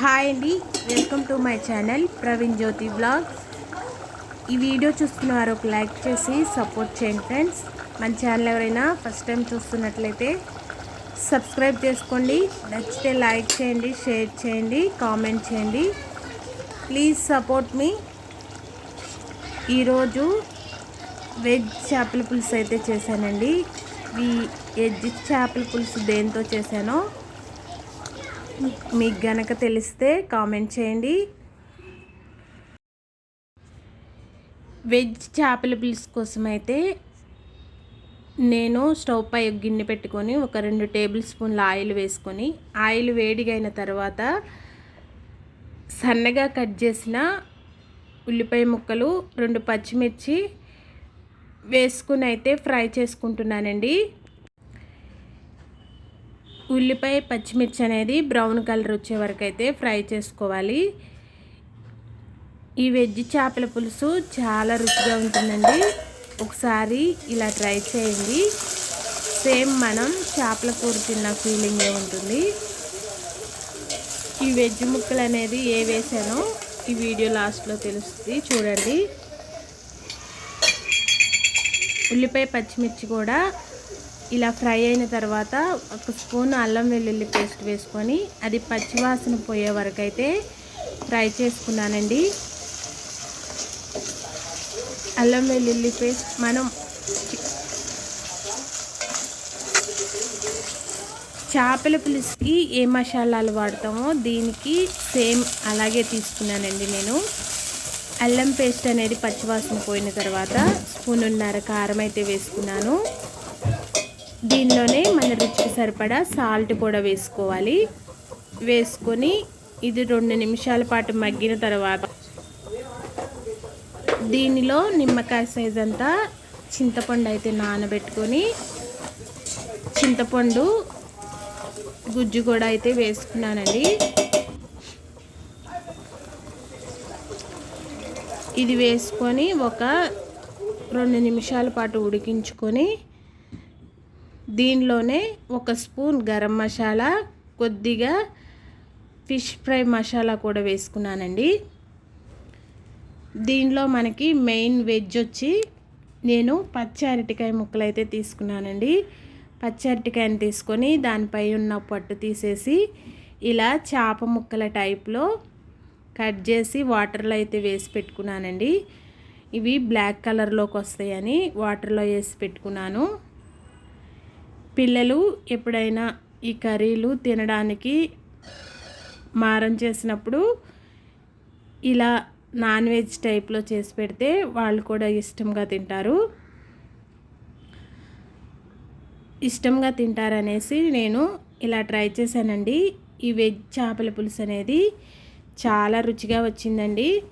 Hi అండి welcome to my channel Praveen Jyothi blogs. ఈ video చూస్తున్న వారు ఒక లైక్ చేసి సపోర్ట్ చేయండి ఫ్రెండ్స్. మన ఛానల్ ఎవరైనా ఫస్ట్ టైం చూస్తున్నట్లయితే సబ్స్క్రైబ్ చేసుకోండి. నచ్చితే లైక్ చేయండి షేర్ చేయండి కామెంట్ చేయండి. Please support me. ఈరోజు వెజ్ చేపల పులుసు అయితే చేశానండి. ఈ వెజ్ చేపల పులుసు దేంతో చేశానో మీకు గనక తెలిస్తే కామెంట్ చేయండి. వెజ్ చేపల పులుసు కోసం అయితే నేను స్టవ్ పై గిన్నె పెట్టుకొని ఒక రెండు టేబుల్ స్పూన్ల ఆయిల్ వేసుకొని ఆయిల్ వేడిగైన తర్వాత సన్నగా కట్ చేసిన ఉల్లిపాయ ముక్కలు రెండు పచ్చిమిర్చి వేసుకుని అయితే ఫ్రై చేసుకుంటున్నానండి. ఉల్లిపాయ పచ్చిమిర్చి అనేది బ్రౌన్ కలర్ వచ్చే వరకు అయితే ఫ్రై చేసుకోవాలి. ఈ వెజ్ చేపల పులుసు చాలా రుచిగా ఉంటుందండి. ఒకసారి ఇలా ట్రై చేయండి. సేమ్ మనం చేపల కూర తిన్న ఫీలింగే ఉంటుంది. ఈ వెజ్ ముక్కలు అనేది ఏ వేసానో ఈ వీడియో లాస్ట్లో తెలుస్తుంది. చూడండి. ఉల్లిపాయ పచ్చిమిర్చి కూడా ఇలా ఫ్రై అయిన తర్వాత ఒక స్పూన్ అల్లం వెల్లుల్లి పేస్ట్ వేసుకొని అది పచ్చివాసన పోయే వరకు అయితే ఫ్రై చేసుకున్నానండి. అల్లం వెల్లుల్లి పేస్ట్ మనం చేపల పులుసుకి ఏ మసాలాలు వాడతామో దీనికి సేమ్ అలాగే తీసుకున్నానండి నేను. అల్లం పేస్ట్ అనేది పచ్చివాసన పోయిన తర్వాత స్పూనున్నర కారం అయితే వేసుకున్నాను. దీనిలోనే మన రుచికి సరిపడా సాల్ట్ కూడా వేసుకోవాలి. వేసుకొని ఇది రెండు నిమిషాల పాటు మగ్గిన తర్వాత దీనిలో నిమ్మకాయ సైజ్ అంతా చింతపండు అయితే నానబెట్టుకొని చింతపండు గుజ్జు కూడా అయితే వేసుకున్నానండి. ఇది వేసుకొని ఒక రెండు నిమిషాల పాటు ఉడికించుకొని దీనిలోనే ఒక స్పూన్ గరం మసాలా కొద్దిగా ఫిష్ ఫ్రై మసాలా కూడా వేసుకున్నానండి. దీనిలో మనకి మెయిన్ వెజ్ వచ్చి నేను పచ్చి అరటికాయ ముక్కలు అయితే తీసుకున్నానండి. పచ్చి అరటికాయని తీసుకొని దానిపై ఉన్న పట్టు తీసేసి ఇలా చేప ముక్కల టైప్లో కట్ చేసి వాటర్లో అయితే వేసి పెట్టుకున్నానండి. ఇవి బ్లాక్ కలర్లోకి వస్తాయని వాటర్లో వేసి పెట్టుకున్నాను. పిల్లలు ఎప్పుడైనా ఈ కర్రీలు తినడానికి మారం చేసినప్పుడు ఇలా నాన్ వెజ్ టైప్లో చేసి పెడితే వాళ్ళు కూడా ఇష్టంగా తింటారు. ఇష్టంగా తింటారనేసి నేను ఇలా ట్రై చేశానండి. ఈ వెజ్ చేపల పులుసు అనేది చాలా రుచిగా వచ్చిందండి.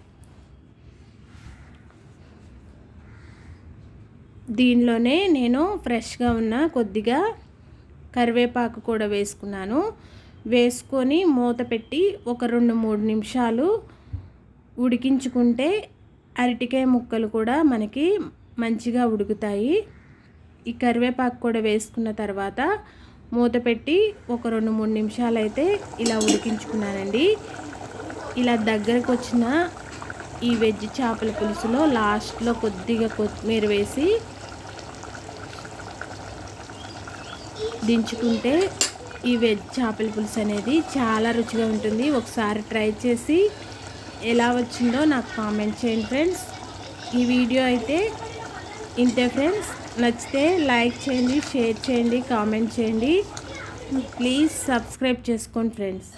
దీనిలోనే నేను ఫ్రెష్గా ఉన్న కొద్దిగా కరివేపాకు కూడా వేసుకున్నాను. వేసుకొని మూత పెట్టి ఒక రెండు మూడు నిమిషాలు ఉడికించుకుంటే అరటికాయ ముక్కలు కూడా మనకి మంచిగా ఉడుకుతాయి. ఈ కరివేపాకు కూడా వేసుకున్న తర్వాత మూత పెట్టి ఒక రెండు మూడు నిమిషాలు అయితే ఇలా ఉడికించుకున్నానండి. ఇలా దగ్గరకు వచ్చిన ఈ వెజ్ చేపల పులుసులో లాస్ట్లో కొద్దిగా కొత్తిమీర వేసి దించుకుంటే ఈ వెజ్ చేపల పులుసు అనేది చాలా రుచిగా ఉంటుంది. ఒకసారి ట్రై చేసి ఎలా వచ్చిందో నాకు కామెంట్ చేయండి ఫ్రెండ్స్. ఈ వీడియో అయితే ఇంతే ఫ్రెండ్స్. నచ్చితే లైక్ చేయండి షేర్ చేయండి కామెంట్ చేయండి. ప్లీజ్ సబ్స్క్రైబ్ చేసుకోండి ఫ్రెండ్స్.